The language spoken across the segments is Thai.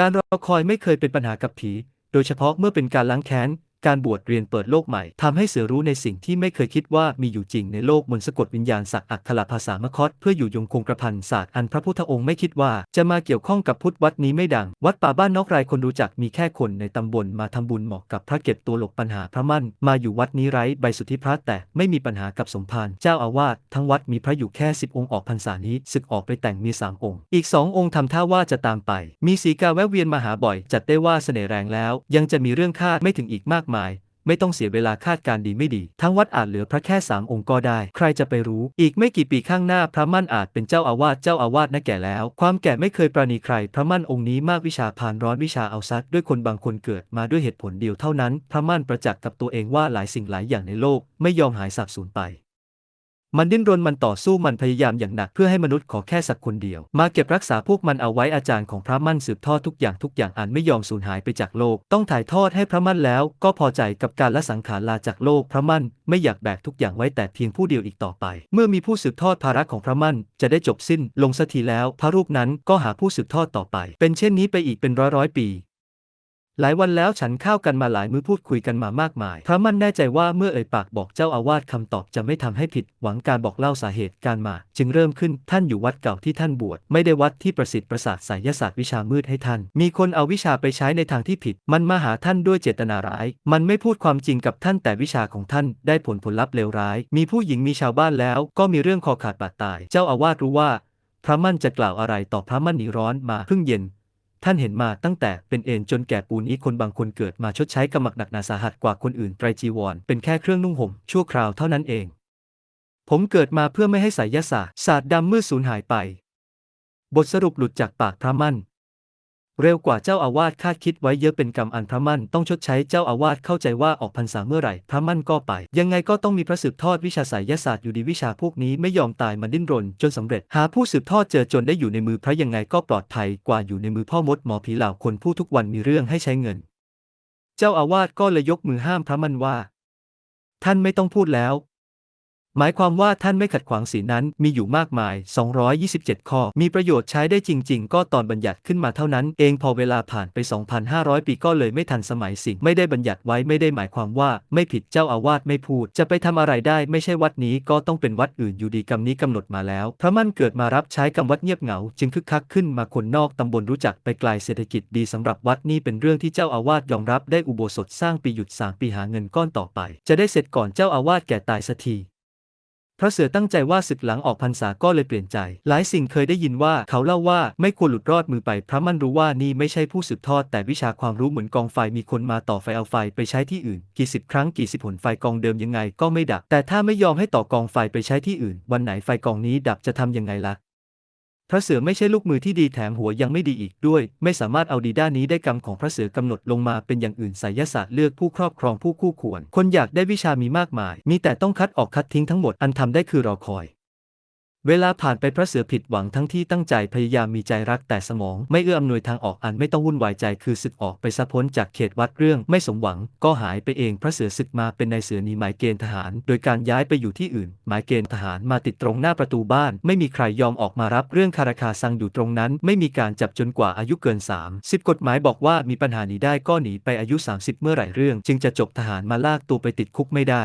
การรอคอยไม่เคยเป็นปัญหากับผี โดยเฉพาะเมื่อเป็นการล้างแค้น การบวชเรียนเปิดโลกใหม่ทำให้เสือรู้ในสิ่งที่ไม่เคยคิดว่ามีอยู่จริงในโลกมนต์สะกดวิญญาณศักดิ์อักขระภาษามคตเพื่ออยู่ยงคงกระพันศาสตร์อันพระพุทธองค์ไม่คิดว่าจะมาเกี่ยวข้องกับพุทธวัดนี้ไม่ดัง วัดป่าบ้านนอกรายคนรู้จักมีแค่คนในตำบลมาทำบุญเหมาะกับพระเก็บตัวหลบปัญหาพระมั่น มาอยู่วัดนี้ไร้ใบสุทธิพระแต่ไม่มีปัญหากับสมภารเจ้าอาวาสทั้งวัดมีพระอยู่แค่สิบองค์ออกพรรษานี้ศึกออกไปแต่งมีสามองค์ อีกสององค์ทำท่าว่าจะตามไป มีสีกาแวะเวียนมาหาบ่อย จัดได้ว่าเสน่ห์แรงแล้ว ยังจะมีเรื่องคาดไม่ถึงอีกมากมาย ไม่ต้องเสียเวลาคาดการดีไม่ดี ทั้งวัดอาจเหลือพระแค่สามองค์ก็ได้ ใครจะไปรู้ อีกไม่กี่ปีข้างหน้าพระมั่นอาจเป็นเจ้าอาวาสเจ้าอาวาสนะแก่แล้ว ความแก่ไม่เคยปราณีใคร พระมั่นองค์นี้มากวิชาพานร้อนวิชาเอาซัดด้วยคนบางคนเกิดมาด้วยเหตุผลเดียวเท่านั้น พระมั่นประจักษ์กับตัวเองว่าหลายสิ่งหลายอย่างในโลก ไม่ยอมหายสาบสูญไป มันดิ้นรนมันต่อสู้มันพยายามอย่างหนักเพื่อให้มนุษย์ขอแค่สักคนเดียว มาเก็บรักษาพวกมันเอาไว้อาจารย์ของพระมั่นสืบทอดทุกอย่างทุกอย่างอันไม่ยอมสูญหายไปจากโลก ต้องถ่ายทอดให้พระมั่นแล้ว ก็พอใจกับการละสังขารลาจากโลกพระมั่นไม่อยากแบกทุกอย่างไว้แต่เพียงผู้เดียวอีกต่อไป เมื่อมีผู้สืบทอดภาระของพระมั่นจะได้จบสิ้นลงสักทีแล้ว พระรูปนั้นก็หาผู้สืบทอดต่อไป เป็นเช่นนี้ไปอีกเป็นร้อยร้อยปี หลายวันแล้วฉันข้าวกันมาหลายมื้อพูดคุยกันมามากมาย พระมั่นแน่ใจว่าเมื่อเอ่ยปากบอกเจ้าอาวาสคำตอบจะไม่ทำให้ผิด หวังการบอกเล่าสาเหตุการมา จึงเริ่มขึ้นท่านอยู่วัดเก่าที่ท่านบวชไม่ได้วัดที่ประสิทธิ์ประสาทไสยศาสตร์วิชามืดให้ท่าน มีคนเอาวิชาไปใช้ในทางที่ผิด มันมาหาท่านด้วยเจตนาร้าย มันไม่พูดความจริงกับท่านแต่วิชาของท่านได้ผลผลลัพธ์เลวร้าย มีผู้หญิงมีชาวบ้านแล้ว ก็มีเรื่องคอขาดบาดตาย เจ้าอาวาสรู้ว่าพระมั่นจะกล่าวอะไรต่อพระมั่นหนีร้อนมาเพิ่งเย็น ท่านเห็นมาตั้งแต่เป็นเอ็นจนแก่ปูนนี้คนบางคนเกิดมาชดใช้กรรมหนักหนาสาหัสกว่าคนอื่นไตรจีวร เป็นแค่เครื่องนุ่งห่มชั่วคราวเท่านั้นเอง ผมเกิดมาเพื่อไม่ให้ไสยศาสตร์ศาสตร์ดำมืดสูญหายไป บทสรุปหลุดจากปากพระมั่น เร็วกว่าเจ้าอาวาสคาดคิดไว้เยอะเป็นกรรมอันพระมั่นต้องชดใช้เจ้าอาวาสเข้าใจว่าออกพรรษาเมื่อไหร่พระมั่นก็ไป ยังไงก็ต้องมีพระสืบทอดวิชาไสยศาสตร์อยู่ดีวิชาพวกนี้ไม่ยอมตายมันดิ้นรน จนสำเร็จ หาผู้สืบทอดเจอจนได้อยู่ในมือพระยังไงก็ปลอดภัยกว่าอยู่ในมือพ่อมดหมอผีเหล่าคนผู้ทุกวันมีเรื่องให้ใช้เงิน เจ้าอาวาสก็เลยยกมือห้ามพระมั่นว่า ท่านไม่ต้องพูดแล้ว หมายความว่าท่านไม่ขัดขวางศีลนั้นมีอยู่มากมาย 227 ข้อ มีประโยชน์ใช้ได้จริง ๆ ก็ตอนบัญญัติขึ้นมาเท่านั้น เองพอเวลาผ่านไป 2,500 ปีก็เลยไม่ทันสมัยสิ่ง ไม่ได้บัญญัติไว้ไม่ได้หมายความว่า ไม่ผิดเจ้าอาวาสไม่พูด จะไปทำอะไรได้ไม่ใช่วัดนี้ก็ต้องเป็นวัดอื่นอยู่ดีกรรมนี้กำหนดมาแล้วพระมั่นเกิดมารับใช้กรรมวัดเงียบเหงา จึงคึกคักขึ้นมาคนนอกตำบลรู้จักไปไกลเศรษฐกิจดีสำหรับวัดนี้เป็นเรื่องที่เจ้าอาวาสยอมรับได้อุโบสถสร้างปีหยุดสามปีหาเงินก้อนต่อไป จะได้เสร็จก่อนเจ้าอาวาสแก่ตายสักที พระเสือตั้งใจว่าศึกหลังออกพรรษาก็เลยเปลี่ยนใจ หลายสิ่งเคยได้ยินว่าเขาเล่าว่าไม่ควรหลุดรอดมือไป พระมั่นรู้ว่านี่ไม่ใช่ผู้สืบทอด แต่วิชาความรู้เหมือนกองไฟมีคนมาต่อไฟเอาไฟไปใช้ที่อื่น กี่สิบครั้งกี่สิบหนไฟกองเดิมยังไงก็ไม่ดับ แต่ถ้าไม่ยอมให้ต่อกองไฟไปใช้ที่อื่น วันไหนไฟกองนี้ดับจะทำยังไงล่ะ พระเสือไม่ใช่ลูกมือที่ดีแถมหัวยังไม่ดีอีกด้วย ไม่สามารถเอาดีด้านนี้ได้กรรมของพระเสือกำหนดลงมาเป็นอย่างอื่นไสยศาสตร์เลือกผู้ครอบครองผู้คู่ควร คนอยากได้วิชามีมากมาย มีแต่ต้องคัดออกคัดทิ้งทั้งหมดอันทำได้คือรอคอย เวลาผ่านไปพระเสือผิดหวังทั้งที่ตั้งใจพยายามมีใจรักแต่สมอง ไม่เอื้ออำนวยทางออกอันไม่ต้องวุ่นวายใจคือศึกออกไปซะพ้นจากเขตวัดเรื่องไม่สมหวัง ก็หายไปเองพระเสือศึกมาเป็นนายเสือหนีหมายเกณฑ์ทหาร โดยการย้ายไปอยู่ที่อื่น หมายเกณฑ์ทหารมาติดตรงหน้าประตูบ้าน ไม่มีใครยอมออกมารับเรื่องคาราคาซังอยู่ตรงนั้น ไม่มีการจับจนกว่าอายุเกิน3 10กฎหมายบอกว่ามีปัญหาหนีได้ก็หนีไปอายุ 30 เมื่อไหร่เรื่อง จึงจะจบทหารมาลากตัวไปติดคุกไม่ได้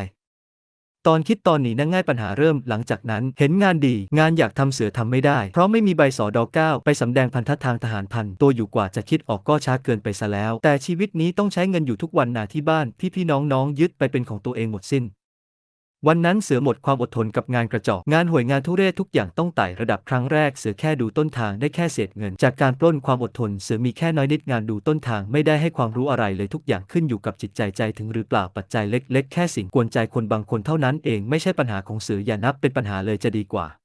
ตอนคิดตอนหนีนั่งง่ายปัญหาเริ่มหลังจากนั้นเห็นงานดี งานอยากทำเสือทำไม่ได้ เพราะไม่มีใบสอดอก้าไปสำแดงพันธะทางทหารพันตัวอยู่กว่าจะคิดออกก็ช้าเกินไปซะแล้ว แต่ชีวิตนี้ต้องใช้เงินอยู่ทุกวันนาที่บ้าน พี่พี่น้องน้องยึดไปเป็นของตัวเองหมดสิ้น วันนั้นเสือหมดความอดทนกับงานกระจอกงานห่วยงานทุเรศทุกอย่างต้องไต่ระดับครั้งแรกเสือแค่ดูต้นทางได้แค่เศษเงิน จากการปล้นความอดทน เสือมีแค่น้อยนิดงานดูต้นทางไม่ได้ให้ความรู้อะไรเลยทุกอย่างขึ้นอยู่กับจิตใจใจถึงหรือเปล่าปัจจัยเล็ก ๆ แค่สิ่งกวนใจคนบางคนเท่านั้นเองไม่ใช่ปัญหาของเสืออย่านับเป็นปัญหาเลยจะดีกว่า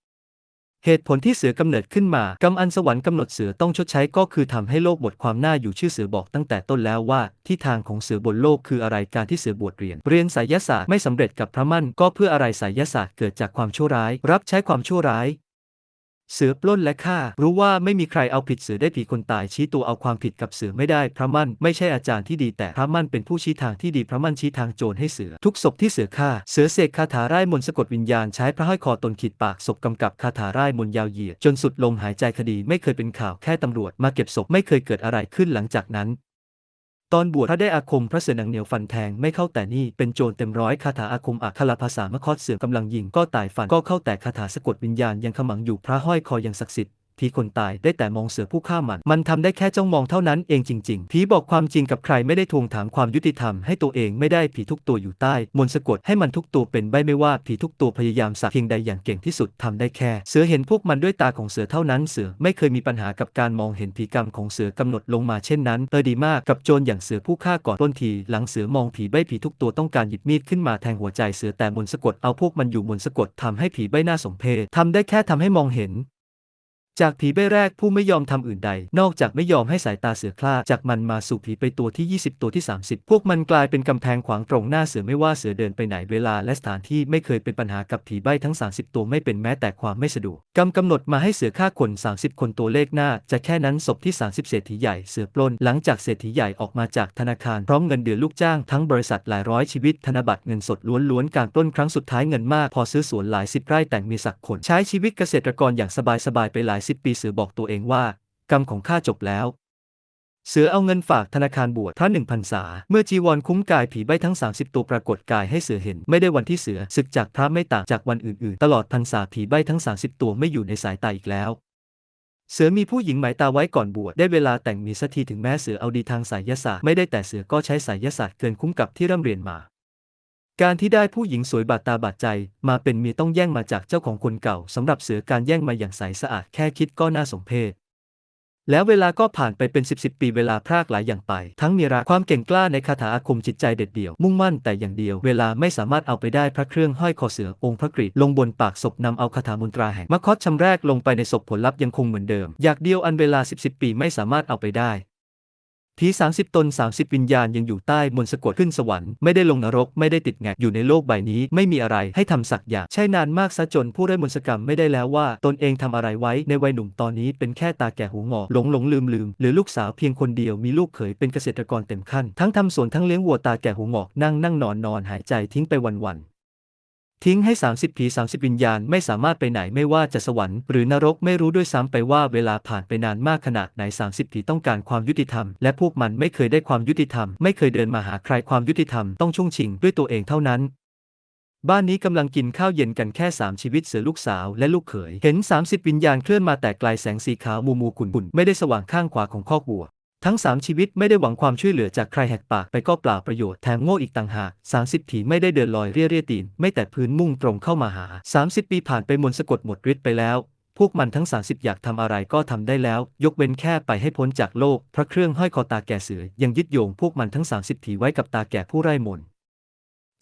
เหตุผลที่เสือกำเนิดขึ้นมากรรมอันสวรรค์กำหนดเสือต้องชดใช้ก็คือทำให้โลกหมดความน่าอยู่ชื่อเสือบอกตั้งแต่ต้นแล้วว่า ที่ทางของเสือบนโลกคืออะไรการที่เสือบวชเรียน เรียนสายศาสตร์ไม่สำเร็จกับพระมั่นก็เพื่ออะไรสายศาสตร์เกิดจากความชั่วร้าย รับใช้ความชั่วร้าย เสือปล้นและฆ่า รู้ว่าไม่มีใครเอาผิดเสือได้ผีคนตายชี้ตัวเอาความผิดกับเสือไม่ได้ พระมั่นไม่ใช่อาจารย์ที่ดีแต่พระมั่นเป็นผู้ชี้ทางที่ดีพระมั่นชี้ทางโจรให้เสือ ทุกศพที่เสือฆ่า เสือเสกคาถาไร่มนสะกดวิญญาณใช้พระห้อยคอตนขีดปากศพกำกับคาถาไร่มนยาวเหยียดจนสุดลมหายใจคดีไม่เคยเป็นข่าวแค่ตำรวจมาเก็บศพไม่เคยเกิดอะไรขึ้นหลังจากนั้น ตอนบวชพระได้อาคมพระเสือหนังเหนียวฟันแทงไม่เข้าแต่นี่เป็นโจรเต็มร้อยคาถาอาคมอักขละภาษามคตเสือกำลังยิงก็ตายฟันก็เข้าแต่คาถาสะกดวิญญาณยังขมังอยู่พระห้อยคอยังศักดิ์สิทธิ์ ผีคนตายได้แต่มองเสือผู้ฆ่ามัน มันทำได้แค่จ้องมองเท่านั้นเองจริง ๆ ผีบอกความจริงกับใครไม่ได้ทวงถามความยุติธรรมให้ตัวเองไม่ได้ผีทุกตัวอยู่ใต้ มนต์สะกดให้มันทุกตัวเป็นใบไม่ว่าผีทุกตัวพยายามสักเพียงใดอย่างเก่งที่สุดทำได้แค่ เสือเห็นพวกมันด้วยตาของเสือเท่านั้น เสือไม่เคยมีปัญหากับการมองเห็นผีกรรมของเสือกำหนดลงมาเช่นนั้นเออดีมากกับโจรอย่างเสือผู้ฆ่าก่อนต้นทีหลังเสือมองผีใบผีทุกตัวต้องการหยิบมีดขึ้นมาแทงหัวใจเสือแต่มนต์สะกดเอาพวกมันอยู่มนต์สะกดทำให้ผีใบหน้าสมเพชทำได้แค่ทำให้มองเห็น จากผีใบแรกผู้ไม่ยอมทำอื่นใด นอกจากไม่ยอมให้สายตาเสือคลาจากมันมาสู่ผีไปตัวที่ 20 ตัวที่ 30 พวกมันกลายเป็นกำแพงขวางตรงหน้าเสือไม่ว่าเสือเดินไปไหนเวลาและสถานที่ไม่เคยเป็นปัญหากับผีใบทั้ง 30 ตัวไม่เป็นแม้แต่ความไม่สะดวกกำกำหนดมาให้เสือฆ่าคน 30 คนตัวเลขหน้า จะแค่นั้นศพที่ 30 เศรษฐีใหญ่เสือปล้นหลังจากเศรษฐีใหญ่ออกมาจากธนาคารพร้อมเงินเดือนลูกจ้างทั้งบริษัทหลายร้อยชีวิตธนบัตรเงินสดล้วนๆการปล้นครั้งสุดท้ายเงินมากพอซื้อสวนหลายสิบไร่แต่งมีสักคนใช้ชีวิตเกษตรกรอย่างสบายๆไปหลายสิบปีเสือบอกตัวเองว่า กรรมของข้าจบแล้ว เสือเอาเงินฝากธนาคารบวชพระหนึ่งพันษา เมื่อจีวรคุ้มกายผีใบทั้ง 30 ตัวปรากฏกายให้เสือเห็น ไม่ได้วันที่เสือศึกจากพระไม่ต่างจากวันอื่นๆ ตลอดพรรษาผีใบทั้ง 30 ตัวไม่อยู่ในสายตาอีกแล้วเสือมีผู้หญิงหมายตาไว้ก่อนบวชได้เวลาแต่งมีสักทีถึงแม้เสือเอาดีทางสายศาสตร์ไม่ได้แต่เสือก็ใช้สายศาสตร์เกินคุ้มกับที่ร่ำเรียนมา การที่ได้ผู้หญิงสวยบาดตาบาดใจ มาเป็นเมียต้องแย่งมาจากเจ้าของคนเก่าสำหรับเสือการแย่งมาอย่างใสสะอาดแค่คิดก็น่าสมเพชแล้วเวลาก็ผ่านไปเป็นสิบสิบปีเวลาพรากหลายอย่างไป ทั้งมีรักความเก่งกล้าในคาถาอาคมจิตใจเด็ดเดี่ยว มุ่งมั่นแต่อย่างเดียว เวลาไม่สามารถเอาไปได้พระเครื่องห้อยคอเสือองค์พระกรีดลงบนปากศพนำเอาคาถามนตราแห่งมคตชำแรกลงไปในศพผลลัพธ์ยังคงเหมือนเดิม อยากเดียวอันเวลาสิบสิบปีไม่สามารถเอาไปได้ ผีสามสิบตนสามสิบวิญญาณยังอยู่ใต้มนต์สะกดขึ้นสวรรค์ไม่ได้ลงนรกไม่ได้ติดแงกอยู่ในโลกใบนี้ ไม่มีอะไรให้ทำสักอย่างใช่นานมากซะจนผู้ได้มนต์สกรรมไม่ได้แล้วว่า ตนเองทำอะไรไว้ในวัยหนุ่มตอนนี้เป็นแค่ตาแก่หูงอหลงหลงลืมลืมหรือลูกสาวเพียงคนเดียวมีลูกเขยเป็นเกษตรกรเต็มขั้น ทั้งทำสวนทั้งเลี้ยงวัวตาแก่หูงอกนั่งนั่งนอนนอนหายใจทิ้งไปวันวัน ทิ้งให้ 30 ผี 30 วิญญาณไม่สามารถไปไหนไม่ว่าจะสวรรค์หรือนรกไม่รู้ด้วยซ้ำไปว่าเวลาผ่านไปนานมากขนาดไหน 30 ผีต้องการความยุติธรรม และพวกมันไม่เคยได้ความยุติธรรม ไม่เคยเดินมาหาใครความยุติธรรมต้องช่วงชิงด้วยตัวเองเท่านั้น บ้านนี้กำลังกินข้าวเย็นกันแค่ 3 ชีวิตเสือลูกสาวและลูกเขย เห็น 30 วิญญาณเคลื่อนมาแต่ไกลแสงสีขาวมูมูขุ่นขุ่นไม่ได้สว่างข้างขวาของคอกวัว ทั้ง 3 ชีวิตไม่ได้หวังความช่วยเหลือจากใครแหกปากไปก็เปล่าประโยชน์แถมโง่อีกต่างหาก 30 ผีไม่ได้เดินลอยเรียเรียตีน ไม่แต่พื้นมุ่งตรงเข้ามาหา 30 ปีผ่านไปมนสะกดหมดฤทธิ์ไปแล้ว พวกมันทั้ง 30 อยากทำอะไรก็ทำได้แล้ว ยกเว้นแค่ไปให้พ้นจากโลก พระเครื่องห้อยคอตาแก่เสือยังยึดโยงพวกมันทั้ง 30 ถีไว้กับตาแก่ผู้ไร้มน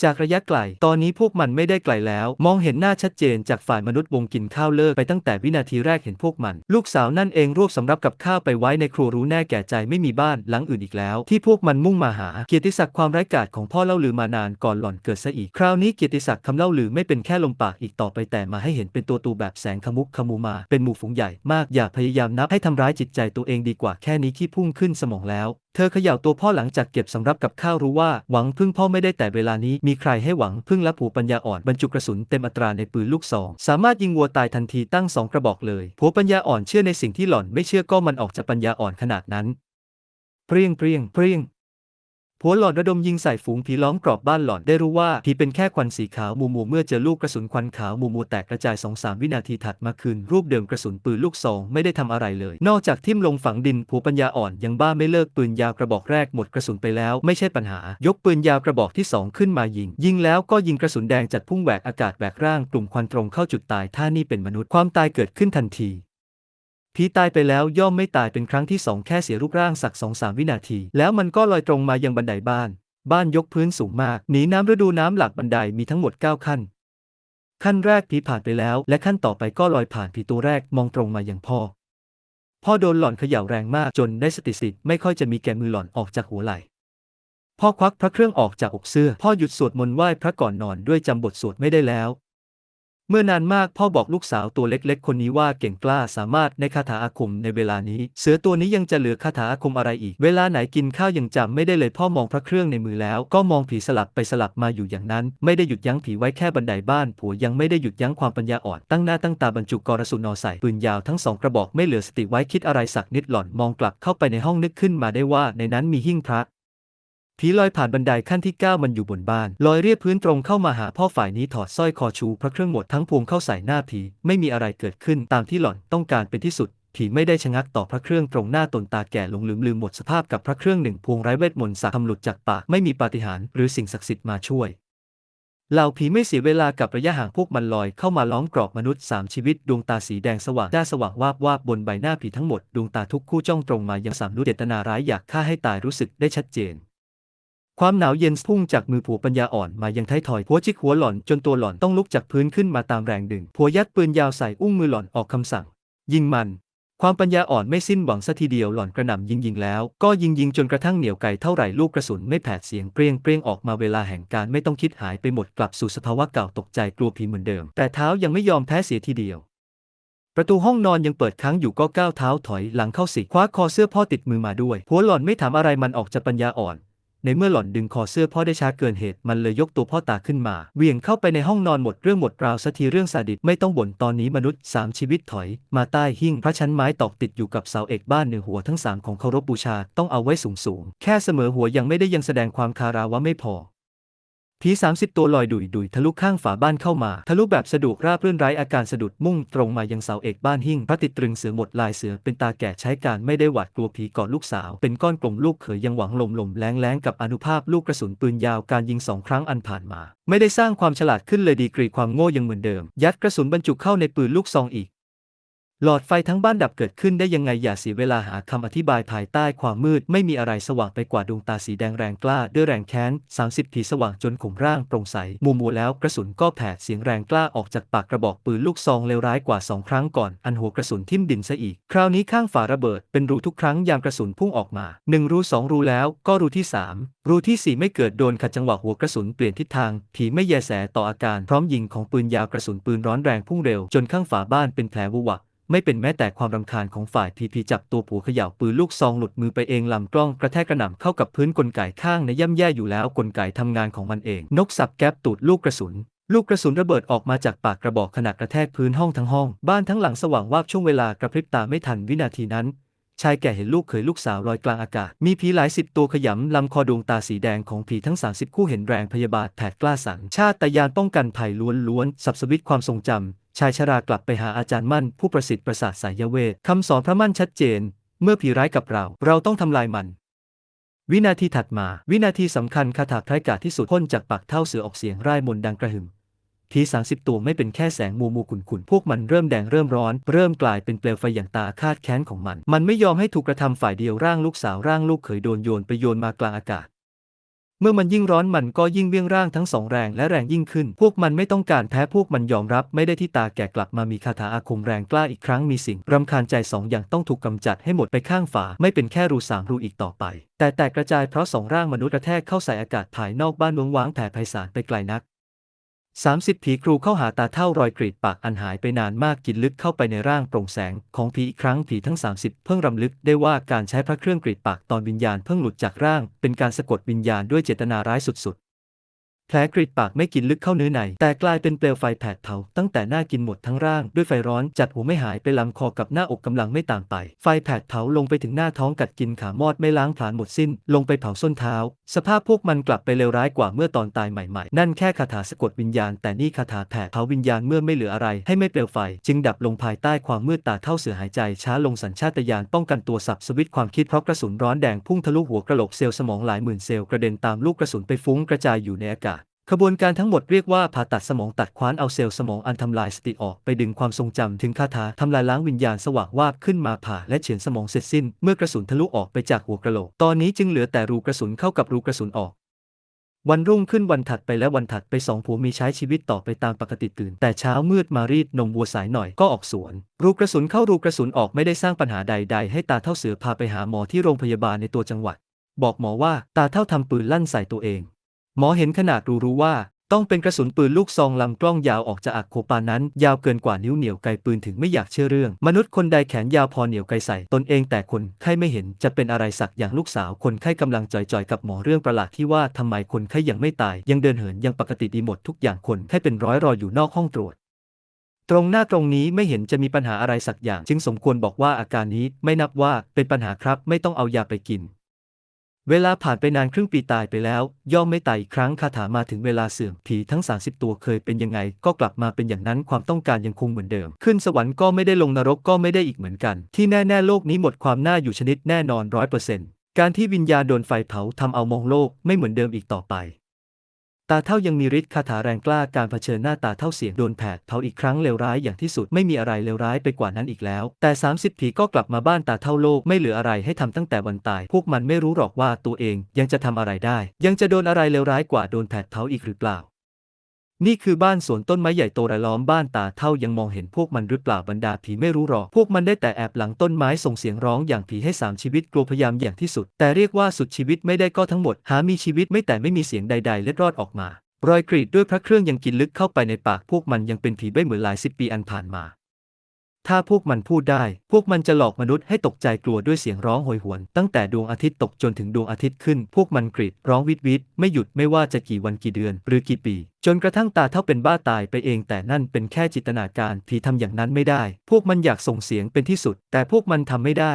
จากระยะไกล ตอนนี้พวกมันไม่ได้ไกลแล้ว มองเห็นหน้าชัดเจนจากฝ่ายมนุษย์วงกินข้าวเลิกไปตั้งแต่วินาทีแรกเห็นพวกมัน ลูกสาวนั่นเองรวบสำรับกับข้าวไปไว้ในครัวรู้แน่แก่ใจไม่มีบ้านหลังอื่นอีกแล้ว ที่พวกมันมุ่งมาหา เกียรติศักดิ์ความไร้กาจของพ่อเล่าลือมานานก่อนหล่อนเกิดซะอีก คราวนี้เกียรติศักดิ์คำเล่าลือไม่เป็นแค่ลมปากอีกต่อไปแต่มาให้เห็นเป็นตัวตูแบบแสงขมุกขมูมา เป็นหมู่ฝูงใหญ่มากอย่าพยายามนับให้ทำร้ายจิตใจตัวเองดีกว่าแค่นี้ขี้พุ่งขึ้นสมองแล้ว เธอเขย่าตัวพ่อหลังจากเก็บสำรับกับข้าวรู้ว่าหวังพึ่งพ่อไม่ได้แต่เวลานี้มีใครให้หวังพึ่งและผูปัญญาอ่อนบรรจุกระสุนเต็มอัตราในปืนลูกซองสามารถยิงวัวตายทันทีตั้งสองกระบอกเลยผัวปัญญาอ่อนเชื่อในสิ่งที่หล่อนไม่เชื่อก็มันออกจากปัญญาอ่อนขนาดนั้นเปรี้ยงเปรี้ยงเปรี้ยง ผัวหลอดระดมยิงใส่ฝูงผีล้อมกรอบบ้านหล่อนได้รู้ว่าผีเป็นแค่ควันสีขาวมูมูเมื่อเจอลูกกระสุนควันขาวมูมูแตกกระจายสองสามวินาทีถัดมาคืน รูปเดิมกระสุนปืนลูกซองไม่ได้ทำอะไรเลย นอกจากทิ่มลงฝังดินผัวปัญญาอ่อนยังบ้าไม่เลิกปืนยาวกระบอกแรกหมดกระสุนไปแล้ว ไม่ใช่ปัญหา ยกปืนยาวกระบอกที่สองขึ้นมายิง ยิงแล้วก็ยิงกระสุนแดงจัดพุ่งแหวกอากาศแหวกร่างกลุ่มควันตรงเข้าจุดตายถ้านี่เป็นมนุษย์ความตายเกิดขึ้นทันที ผีตายไปแล้วย่อมไม่ตายเป็นครั้งที่สองแค่เสียรูปร่างสักสองสามวินาที แล้วมันก็ลอยตรงมายังบันไดบ้าน บ้านยกพื้นสูงมาก หนีน้ำฤดูน้ำหลักบันไดมีทั้งหมด 9 ขั้น ขั้นแรกผีผ่านไปแล้ว และขั้นต่อไปก็ลอยผ่านผีตัวแรกมองตรงมาอย่างพ่อ พ่อโดนหล่อนเขย่าแรงมากจนได้สติสิทธิ์ไม่ค่อยจะมีแกมือหล่อนออกจากหัวไหล่พ่อควักพระเครื่องออกจากอกเสื้อ พ่อหยุดสวดมนต์ไหว้พระก่อนนอนด้วยจำบทสวดไม่ได้แล้ว เมื่อนานมากพ่อบอกลูกสาวตัวเล็กๆ คนนี้ว่าเก่งกล้าสามารถในคาถาอาคมในเวลานี้ เสือตัวนี้ยังจะเหลือคาถาอาคมอะไรอีก เวลาไหนกินข้าวยังจำไม่ได้เลยพ่อมองพระเครื่องในมือแล้ว ก็มองผีสลับไปสลับมาอยู่อย่างนั้น ไม่ได้หยุดยั้งผีไว้แค่บันไดบ้านผัวยังไม่ได้หยุดยั้งความปัญญาอ่อนตั้งหน้าตั้งตาบรรจุกรสุนนอใส่ปืนยาวทั้งสองกระบอกไม่เหลือสติไว้คิดอะไรสักนิดหล่อนมองกลับเข้าไปในห้องนึกขึ้นมาได้ว่าในนั้นมีหิ้งพระ ผีลอยผ่านบันไดขั้นที่ 9 มันอยู่บนบ้าน ลอยเรียบพื้นตรงเข้ามาหาพ่อฝ่ายนี้ถอดสร้อยคอชูพระเครื่องหมดทั้งพวงเข้าใส่หน้าผี ไม่มีอะไรเกิดขึ้นตามที่หล่อนต้องการเป็นที่สุดผีไม่ได้ชะงักต่อพระเครื่องตรงหน้าตนตาแก่ลงลืมลืมหมดสภาพกับพระเครื่องหนึ่งพวงไร้เวทมนต์สักทำหลุดจากปากไม่มีปาฏิหาริย์หรือสิ่งศักดิ์สิทธิ์มาช่วยเหล่าผีไม่เสียเวลากับระยะห่างพวกมันลอยเข้ามาล้อมกรอบมนุษย์สามชีวิตดวงตาสีแดงสว่างจ้าสว่างวาบวาบบนใบหน้าผีทั้งหมดดวงตาทุกคู่จ้องตรงมายังสามนุษย์เจตนาร้ายอยากฆ่าให้ตายรู้สึกได้ชัดเจน ความหนาวเย็นพุ่งจากมือผัวปัญญาอ่อนมายังท้ายทอยผัวจิกหัวหล่อนจนตัวหล่อนต้องลุกจากพื้นขึ้นมาตามแรงดึงผัวยัดปืนยาวใส่อุ้งมือหล่อนออกคำสั่ง ยิงมัน ความปัญญาอ่อนไม่สิ้นหวังสัทีเดียวหล่อนกระหน่ำยิงยิงแล้ว ก็ยิงยิงจนกระทั่งเหนียวไกลเท่าไหร่ลูกกระสุนไม่แผดเสียงเปรี้ยงเปรี้ยงออกมาเวลาแห่งการไม่ต้องคิดหายไปหมดกลับสู่สภาวะเก่าตกใจกลัวผีเหมือนเดิม แต่เท้ายังไม่ยอมแพ้เสียทีเดียว ประตูห้องนอนยังเปิดค้างอยู่ก็ก้าวเท้าถอยหลังเข้าสิคว้าคอเสื้อพ่อติดมือมาด้วยหัวหล่อนไม่ถามอะไรมันออกจากปัญญาอ่อน ในเมื่อหล่อนดึงคอเสื้อพ่อได้ช้าเกินเหตุมันเลยยกตัวพ่อตาขึ้นมาเวี่ยงเข้าไปในห้องนอนหมดเรื่องหมดราวสักทีเรื่องซาดิสไม่ต้องบ่นตอนนี้มนุษย์สามชีวิตถอย มาใต้หิ้งพระชั้นไม้ตอกติดอยู่กับเสาเอกบ้านเหนือหัวทั้งสามของเคารพบูชาต้องเอาไว้สูงสูงๆแค่เสมอหัวยังไม่ได้ยังแสดงความคาราวะไม่พอ ผีสามสิบตัวลอยดุยดุยทะลุข้างฝาบ้านเข้ามา ทะลุแบบสะดวกราบรื่นไร้อาการสะดุดมุ่งตรงมายังเสาเอกบ้านหิ้งพระติดตรึงเสือหมดลายเสือเป็นตาแก่ใช้การไม่ได้หวาดกลัวผีก่อนลูกสาว เป็นก้อนกลมลูกเขยยังหวังลมลมแรงแรงกับอนุภาพลูกกระสุนปืนยาวการยิงสองครั้งอันผ่านมา ไม่ได้สร้างความฉลาดขึ้นเลยดีกรีความโง่ยังเหมือนเดิม ยัดกระสุนบรรจุเข้าในปืนลูกซองอีก หลอดไฟทั้งบ้านดับเกิดขึ้นได้ยังไงอย่าเสียเวลาหาคำอธิบายภายใต้ความมืดไม่มีอะไรสว่างไปกว่าดวงตาสีแดงแรงกล้าด้วยแรงแค้น 30ผีสว่างจนขุมร่างโปร่งใสมัวมัวแล้วกระสุนก็แผดเสียงแรงกล้าออกจากปากกระบอกปืนลูกซองเลวร้ายกว่าสองครั้งก่อน อันหัวกระสุนทิ่มดินซะอีก คราวนี้ข้างฝาระเบิดเป็นรูทุกครั้งยามกระสุนพุ่งออกมาหนึ่งรูสองรูแล้วก็รูที่สามรูที่สี่ไม่เกิดโดนขัดจังหวะหัวกระสุนเปลี่ยนทิศทาง ผีไม่แยแสต่ออาการพร้อมยิงของปืนยาวกระสุนปืนร้อนแรงพุ่งเร็วจนข้างฝาบ้านเป็นแผลวุวะ ไม่เป็นแม้แต่ความรำคาญของฝ่ายพีพีจับตัวผัวเขย่าปืนลูกซองหลุดมือไปเองลำกล้องกระแทกกระหน่ำเข้ากับพื้นกลไกข้างในย่ำแย่อยู่แล้วกลไกทำงานของมันเอง นกสับแก๊บตูดลูกกระสุน ลูกกระสุนระเบิดออกมาจากปากกระบอกขณะกระแทกพื้นห้องทั้งห้อง บ้านทั้งหลังสว่างวาบช่วงเวลากระพริบตาไม่ทันวินาทีนั้น ชายแก่เห็นลูกเขยลูกสาวลอยกลางอากาศ มีผีหลายสิบตัวขยำลำคอดวงตาสีแดงของผีทั้ง 30 คู่เห็นแรงพยาบาทแผดกล้าสันชาติตยานป้องกันภัยล้วนๆสับสวิตความทรงจำชายชรากลับไปหาอาจารย์มั่น ผู้ประสิทธิ์ประสาทสายเวทคำสอนพระมั่นชัดเจน เมื่อผีร้ายกับเรา เราต้องทำลายมัน วินาทีถัดมา วินาทีสำคัญคาถาไพรกาที่สุดพ่นจากปากเท่าเสือออกเสียงร่ายมนต์ดังกระหึ่ม ผีสามสิบตัวไม่เป็นแค่แสงมูมูขุนขุนพวกมันเริ่มแดงเริ่มร้อน เริ่มกลายเป็นเปลวไฟอย่างตาคาดแค้นของมัน มันไม่ยอมให้ถูกกระทำฝ่ายเดียวร่างลูกสาวร่างลูกเขยโดนโยนไปโยนมากลางอากาศ เมื่อมันยิ่งร้อนมันก็ยิ่งเวี่ยงร่างทั้งสองแรงและแรงยิ่งขึ้น พวกมันไม่ต้องการแพ้พวกมันยอมรับไม่ได้ที่ตาแก่กลับมามีคาถาอาคมแรงกล้าอีกครั้งมีสิ่งรำคาญใจสองอย่างต้องถูกกำจัดให้หมดไปข้างฝาไม่เป็นแค่รูสามรูอีกต่อไป แต่แตกกระจายเพราะสองร่างมนุษย์กระแทกเข้าใส่อากาศภายนอกบ้านเมืองว้างแผ่ไพศาลไปไกลนัก 30 ผีครูเข้าหาตาเท่ารอยกรีดปากอันหายไปนานมากกินลึกเข้าไปในร่างโปร่งแสงของผีอีกครั้งผีทั้ง 30 เพิ่งรำลึกได้ว่าการใช้พระเครื่องกรีดปากตอนวิญญาณเพิ่งหลุดจากร่าง เป็นการสะกดวิญญาณด้วยเจตนาร้ายสุด แผลกรีดปากไม่กินลึกเข้าเนื้อใน แต่กลายเป็นเปลวไฟแผดเผาตั้งแต่หน้ากินหมดทั้งร่าง ด้วยไฟร้อนจัดหัวไม่หายไปลำคอกับหน้าอกกำลังไม่ต่างไป ไฟแผดเผาลงไปถึงหน้าท้องกัดกินขามอดไม่ล้างผลาญหมดสิ้น ลงไปเผาส้นเท้า สภาพพวกมันกลับไปเลวร้ายกว่าเมื่อตอนตายใหม่ๆ นั่นแค่คาถาสะกดวิญญาณ แต่นี่คาถาแผดเผาวิญญาณเมื่อไม่เหลืออะไร ให้ไม่เปลวไฟ จึงดับลงภายใต้ความมืดตาเท่าเสือหายใจช้าลงสัญชาตญาณป้องกันตัวสับสวิตความคิดเพราะกระสุนร้อนแดงพุ่งทะลุหัวกระโหลกเซลล์สมองหลายหมื่นเซลล์กระเด็นตามลูกกระสุนไปฟุ้งกระจายอยู่ในอากาศ ขบวนการทั้งหมดเรียกว่าผ่าตัดสมองตัดคว้านเอาเซลล์สมองอันทำลายสติออกไปดึงความทรงจำถึงคาถาทำลายล้างวิญญาณสว่างวาบขึ้นมาผ่าและเฉือนสมองเสร็จสิ้น เมื่อกระสุนทะลุออกไปจากหัวกระโหลก ตอนนี้จึงเหลือแต่รูกระสุนเข้ากับรูกระสุนออก วันรุ่งขึ้นวันถัดไปและวันถัดไปสองผัวมีใช้ชีวิตต่อไปตามปกติตื่น แต่เช้ามืดมารีดนมวัวสายหน่อยก็ออกสวน รูกระสุนเข้ารูกระสุนออกไม่ได้สร้างปัญหาใด ๆ ให้ตาเท่าเสือพาไปหาหมอที่โรงพยาบาลในตัวจังหวัด บอกหมอว่าตาเท่าทำปืนลั่นใส่ตัวเอง หมอเห็นขนาดรู้รู้ว่า ต้องเป็นกระสุนปืนลูกซองลำกล้องยาวออกจากอักโคปานั้น ยาวเกินกว่านิ้วเหนียวไกลปืนถึงไม่อยากเชื่อเรื่อง มนุษย์คนใดแขนยาวพอเหนียวไกลใส่ ตนเองแต่คนไข้ไม่เห็นจะเป็นอะไรสักอย่างลูกสาว คนไข้กำลังจ่อยๆกับหมอเรื่องประหลาดที่ว่าทำไมคนไข้ยังไม่ตาย ยังเดินเหินยังปกติดีหมดทุกอย่างคนไข้เป็นร้อยรออยู่นอกห้องตรวจตรงหน้าตรงนี้ไม่เห็นจะมีปัญหาอะไรสักอย่าง จึงสมควรบอกว่าอาการนี้ไม่นับว่าเป็นปัญหาครับ ไม่ต้องเอายาไปกิน เวลาผ่านไปนานครึ่งปีตายไปแล้ว ย่อมไม่ตายอีกครั้งคาถามาถึงเวลาเสื่อมผีทั้ง 30 ตัวเคยเป็นยังไง ก็กลับมาเป็นอย่างนั้นความต้องการยังคงเหมือนเดิม ขึ้นสวรรค์ก็ไม่ได้ลงนรกก็ไม่ได้อีกเหมือนกัน ที่แน่ๆโลกนี้หมดความน่าอยู่ชนิดแน่นอนร้อยเปอร์เซ็นต์การที่วิญญาณโดนไฟเผาทำเอามองโลกไม่เหมือนเดิมอีกต่อไป ตาเท่ายังมีฤทธิ์คาถาแรงกล้าการเผชิญหน้าตาเท่าเสียงโดนแผดเผาอีกครั้งเลวร้ายอย่างที่สุดไม่มีอะไรเลวร้ายไปกว่านั้นอีกแล้ว แต่ 30 ผีก็กลับมาบ้านตาเท่าโลกไม่เหลืออะไรให้ทำตั้งแต่วันตาย พวกมันไม่รู้หรอกว่าตัวเองยังจะทำอะไรได้ ยังจะโดนอะไรเลวร้ายกว่าโดนแผดเผาอีกหรือเปล่า นี่คือบ้านสวนต้นไม้ใหญ่โตรายล้อมบ้านตาเท่ายังมองเห็นพวกมันหรือเปล่าบรรดาผีไม่รู้หรอก พวกมันได้แต่แอบหลังต้นไม้ส่งเสียงร้องอย่างผีให้สามชีวิตกลัวพยายามอย่างที่สุด แต่เรียกว่าสุดชีวิตไม่ได้ก็ทั้งหมด หามีชีวิตไม่แต่ไม่มีเสียงใด ๆ เล็ดรอดออกมา รอยกรีดด้วยพระเครื่องยังกินลึกเข้าไปในปากพวกมันยังเป็นผีไม่เหมือนหลายสิบปีอันผ่านมา ถ้าพวกมันพูดได้ พวกมันจะหลอกมนุษย์ให้ตกใจกลัวด้วยเสียงร้องโหยหวน ตั้งแต่ดวงอาทิตย์ตกจนถึงดวงอาทิตย์ขึ้น พวกมันกรีดร้องวิดวิดไม่หยุดไม่ว่าจะกี่วันกี่เดือน หรือกี่ปี จนกระทั่งตาเท่าเป็นบ้าตายไปเองแต่นั่นเป็นแค่จินตนาการผีทำอย่างนั้นไม่ได้ พวกมันอยากส่งเสียงเป็นที่สุด แต่พวกมันทำไม่ได้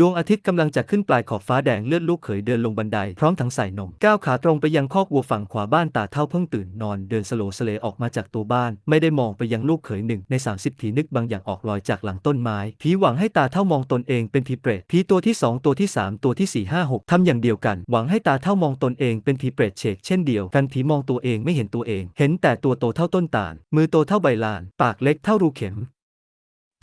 ดวงอาทิตย์กำลังจะขึ้นปลายขอบฟ้าแดงเลือดลูกเขยเดินลงบันไดพร้อมทั้งใส่นม ก้าวขาตรงไปยังคอกวัวฝั่งขวาบ้านตาเท่าเพิ่งตื่นนอนเดินสโลสเลออกมาจากตัวบ้าน ไม่ได้มองไปยังลูกเขยหนึ่งใน 30 ผีนึกบางอย่างออกลอยจากหลังต้นไม้ ผีหวังให้ตาเท่ามองตนเองเป็นผีเปรตผีตัวที่สองตัวที่สามตัวที่สี่ห้าหกทำอย่างเดียวกัน หวังให้ตาเท่ามองตนเองเป็นผีเปรตเฉกเช่นเดียวกันผีมองตัวเองไม่เห็นตัวเอง เห็นแต่ตัวโตเท่าต้นตาลมือโตเท่าใบลาน ปากเล็กเท่ารูเข็ม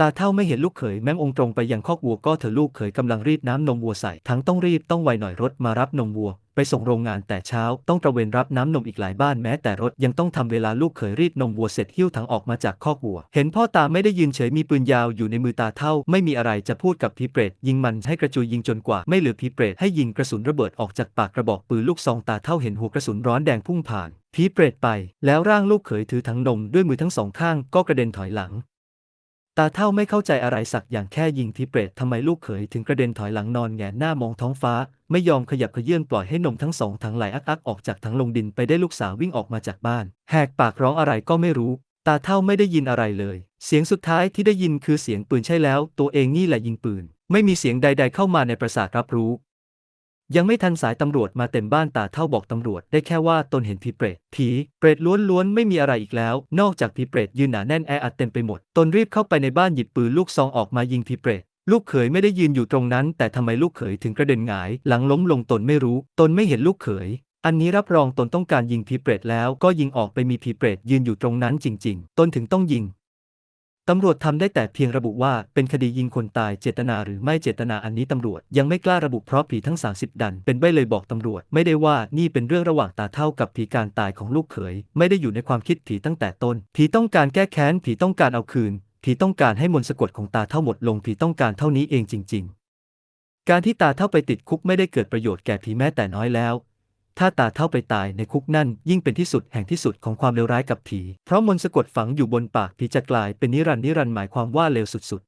ตาเท่าไม่เห็นลูกเขยแม้มองตรงไปยังคอกวัวก็เธอลูกเขยกำลังรีดน้ำนมวัวใส่ ทั้งต้องรีบต้องไวหน่อยรถมารับนมวัว ไปส่งโรงงานแต่เช้าต้องตระเวนรับน้ำนมอีกหลายบ้านแม้แต่รถยังต้องทำเวลาลูกเขยรีดนมวัวเสร็จหิ้วถังออกมาจากคอกวัว เห็นพ่อตาไม่ได้ยืนเฉยมีปืนยาวอยู่ในมือตาเท่า ไม่มีอะไรจะพูดกับผีเปรตยิงมันให้กระจุยยิงจนกว่าไม่เหลือผีเปรตให้ยิงกระสุนระเบิดออกจากปากกระบอกปืนลูกซองตาเท่าเห็นหัวกระสุนร้อนแดงพุ่งผ่านผีเปรตไป แล้วร่างลูกเขยถือถังนมด้วยมือทั้งสองข้างก็กระเด็นถอยหลัง ตาเท่าไม่เข้าใจอะไรสักอย่างแค่ยิงทีเปรตทำไมลูกเขยถึงกระเด็นถอยหลังนอนแงหน้ามองท้องฟ้า ไม่ยอมขยับเขยื่นปล่อยให้นมทั้งสองถังไหลอักอักออกจากถังลงดินไปได้ลูกสาววิ่งออกมาจากบ้าน แหกปากร้องอะไรก็ไม่รู้ ตาเท่าไม่ได้ยินอะไรเลย เสียงสุดท้ายที่ได้ยินคือเสียงปืนใช่แล้ว ตัวเองนี่แหละยิงปืน ไม่มีเสียงใด ๆ เข้ามาในประสาทรับรู้ ยังไม่ทันสายตำรวจมาเต็มบ้านตาเท่าบอกตำรวจได้แค่ว่าตนเห็นผีเปรต ผีเปรตล้วนๆ ไม่มีอะไรอีกแล้ว นอกจากผีเปรตยืนหนาแน่นแออัดเต็มไปหมด ตนรีบเข้าไปในบ้านหยิบปืนลูกซองออกมายิงผีเปรต ลูกเขยไม่ได้ยืนอยู่ตรงนั้น แต่ทำไมลูกเขยถึงกระเด็นหงาย หลังล้มลงตนไม่รู้ ตนไม่เห็นลูกเขย อันนี้รับรองตนต้องการยิงผีเปรตแล้วก็ยิงออกไปมีผีเปรตยืนอยู่ตรงนั้นจริง ๆ ตนถึงต้องยิง ตำรวจทำได้แต่เพียงระบุว่าเป็นคดียิงคนตายเจตนาหรือไม่เจตนาอันนี้ตำรวจยังไม่กล้าระบุเพราะผีทั้ง 30 ดัน เป็นใบเลยบอกตำรวจไม่ได้ว่านี่เป็นเรื่องระหว่างตาเท่ากับผีการตายของลูกเขย ไม่ได้อยู่ในความคิดผีตั้งแต่ต้น ผีต้องการแก้แค้น ผีต้องการเอาคืน ผีต้องการให้มนต์สะกดของตาเท่าหมดลงผีต้องการเท่านี้เองจริง ๆ การที่ตาเท่าไปติดคุกไม่ได้เกิดประโยชน์แก่ผีแม้แต่น้อยแล้ว ถ้าตาเท่าไปตายในคุกนั่นยิ่งเป็นที่สุดแห่งที่สุดของความเลวร้ายกับผี เพราะมนต์สะกดฝังอยู่บนปากผีจะกลายเป็นนิรันดร์นิรันดร์หมายความว่าเลวสุด